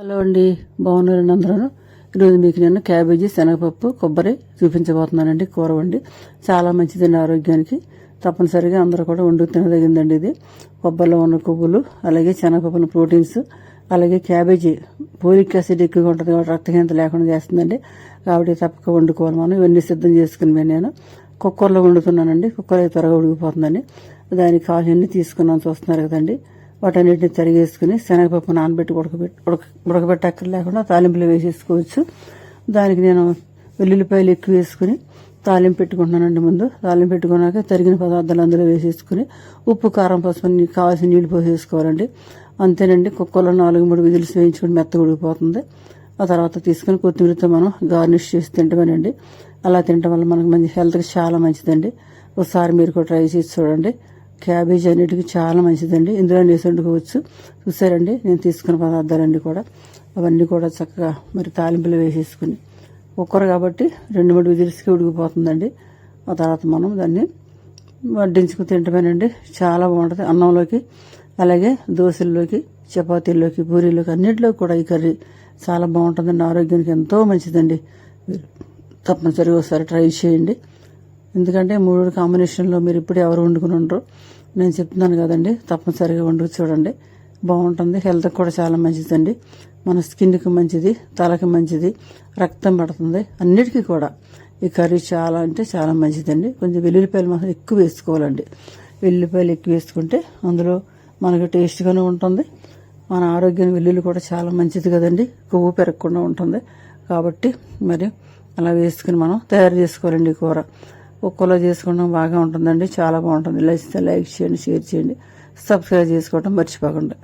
Hello అండి బాగున్నారండి అందరూ ఈరోజు మీకు నేను క్యాబేజీ శనగపప్పు కొబ్బరి చూపించబోతున్నానండి కూర వండి. చాలా మంచిదండి ఆరోగ్యానికి. తప్పనిసరిగా అందరూ కూడా వండు తినదగిందండి ఇది. కొబ్బరిలో ఉన్న కొవ్వులు అలాగే శనగపప్పున ప్రోటీన్స్ అలాగే క్యాబేజీ. పోలిక్ యాసిడ్ ఎక్కువగా ఉంటుంది కాబట్టి రక్తహీనత లేకుండా చేస్తుందండి. కాబట్టి తప్పక వండుకోవాలి మనం. ఇవన్నీ సిద్ధం చేసుకుని నేను కుక్కర్లో వండుతున్నానండి. కుక్కర్ అయితే త్వరగా ఉడికిపోతుందండి. దానికి కావాల్సినవి తీసుకున్నాను. చూస్తున్నారు కదండి. వాటన్నిటిని తరిగేసుకుని శనగపప్పు నానబెట్టి ఉడకబెట్టి ఉడక ఉడకబెట్టక్కర్ లేకుండా తాలింపులు వేసేసుకోవచ్చు. దానికి నేను వెల్లుల్లిపాయలు ఎక్కువ వేసుకుని తాలింపు పెట్టుకుంటున్నానండి ముందు. తాలింపు పెట్టుకున్నాక తరిగిన పదార్థాలు అందులో వేసేసుకుని ఉప్పు కారం పసుపు కావాల్సిన నీళ్ళు పోసేసుకోవాలండి. అంతేనండి కుక్కలో నాలుగు మూడు విధులు వేయించుకుని మెత్త ఉడికిపోతుంది. ఆ తర్వాత తీసుకుని కొత్తిమీరతో మనం గార్నిష్ చేసి తింటామనండి. అలా తినడం వల్ల మనకు మంచి హెల్త్కి చాలా మంచిదండి. ఒకసారి మీరు కూడా ట్రై చేసి చూడండి. క్యాబేజ్ అన్నిటికీ చాలా మంచిదండి. ఇందులో వేసి వండుకోవచ్చు చూసారండి? నేను తీసుకున్న పదార్థాలన్నీ కూడా. అవన్నీ కూడా చక్కగా మరి తాలింపులు వేసేసుకుని. కుక్కర్ కాబట్టి రెండు మూడు విజిల్స్కి ఉడికిపోతుందండి. ఆ తర్వాత మనం దాన్ని వడ్డించుకుని తింటమేనండి. చాలా బాగుంటుంది. అన్నంలోకి అలాగే దోశల్లోకి చపాతీల్లోకి పూరీలోకి అన్నింటిలోకి కూడా ఈ కర్రీ చాలా బాగుంటుందండి. ఆరోగ్యానికి ఎంతో మంచిదండి. తప్పనిసరిగా ఒకసారి ట్రై చేయండి. ఎందుకంటే మూడు కాంబినేషన్లో మీరు ఇప్పుడు ఎవరు వండుకుని ఉండరు. నేను చెప్తున్నాను కదండి తప్పనిసరిగా వండుకు చూడండి. బాగుంటుంది హెల్త్కి కూడా చాలా మంచిదండి. మన స్కిన్కి మంచిది తలకి మంచిది రక్తం పడుతుంది అన్నిటికీ కూడా. ఈ కర్రీ చాలా అంటే చాలా మంచిదండి. కొంచెం వెల్లుల్లిపాయలు మాత్రం ఎక్కువ వేసుకోవాలండి. వెల్లుల్లిపాయలు ఎక్కువ వేసుకుంటే అందులో మనకు టేస్ట్గానే ఉంటుంది. మన ఆరోగ్యం వెల్లుల్లి కూడా చాలా మంచిది కదండి. కొవ్వు పెరగకుండా ఉంటుంది. కాబట్టి మరి అలా వేసుకుని మనం తయారు చేసుకోవాలండి ఈ కూర. కుక్కలో చేసుకోవడం బాగా ఉంటుందండి. చాలా బాగుంటుంది. లైక్ లైక్ చేయండి షేర్ చేయండి. సబ్స్క్రైబ్ చేసుకోవడం మర్చిపోకండి.